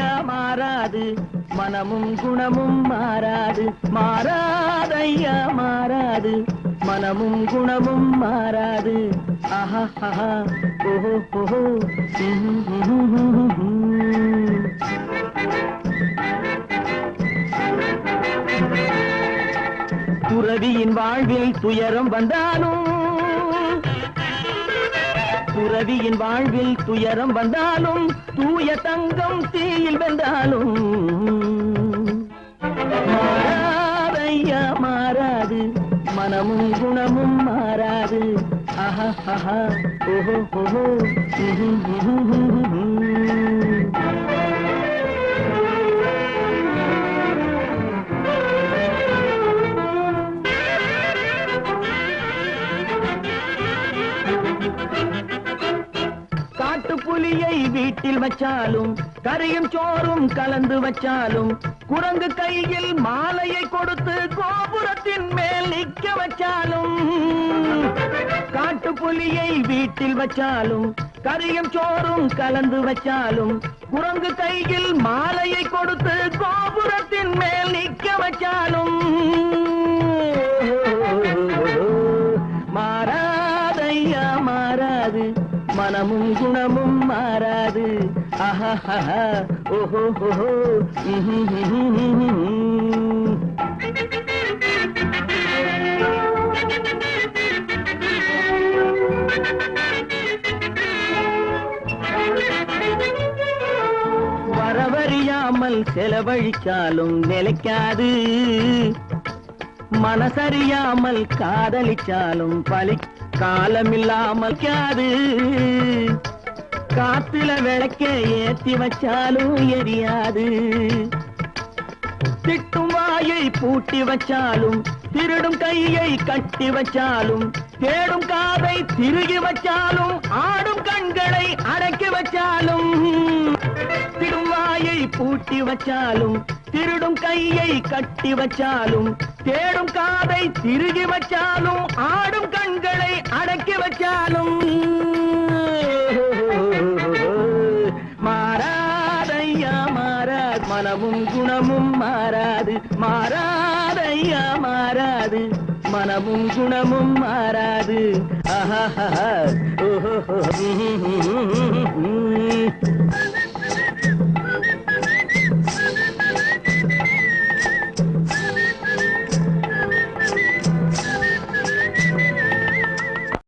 மாறாது. மனமும் குணமும் மாறாது. மாறாதையா மாறாது. மனமும் குணமும் மாறாது. ஆஹா ஆஹா. ஓஹோ ஓஹோ. துறவியின் வாழ்வில் துயரம் வந்தாலும் துறவியின் வாழ்வில் துயரம் வந்தாலும் தூய தங்கம் தீயில் வென்றாலும். மாறாதையா மாறாது. மனமும் குணமும் மாறாது. ஆஹா ஆஹா. ஓஹோ ஓஹோ. புலியை வீட்டில் வச்சாலும் கரையும் சோறும் கலந்து வச்சாலும் குரங்கு கையில் மாலையை கொடுத்து கோபுரத்தின் மேல் நிக்க வச்சாலும் காட்டு புலியை வீட்டில் வச்சாலும் கரையும் சோறும் கலந்து வச்சாலும் குரங்கு கையில் மாலையை கொடுத்து கோபுரத்தின் மேல் நிக்க வச்சாலும் மாறாதையா மாறாது. மனமும் குணமும் மாறாது. ஆஹா ஓஹோ ஓஹோ வரவறியாமல் செலவழிச்சாலும் நிலைக்காது. மனசறியாமல் காதலிச்சாலும் பலிக்க காலமில்லாமல் காது காத்துல விளக்க ஏத்தி வச்சாலும் எரியாது. திட்டும் வாயை பூட்டி வச்சாலும் திருடும் கையை கட்டி வச்சாலும் தேடும் காதை திருகி வச்சாலும் ஆடும் கண்களை அடக்கி வச்சாலும். திடும் வாயை பூட்டி வச்சாலும் திருடும் கையை கட்டி வச்சாலும் தேடும் காதை திருகி வச்சாலும் ஆடும் மனமும் குணமும் மாறாது. மாறாதையா மாறாது. மனமும் குணமும் மாறாது. ஆஹா ஓஹோ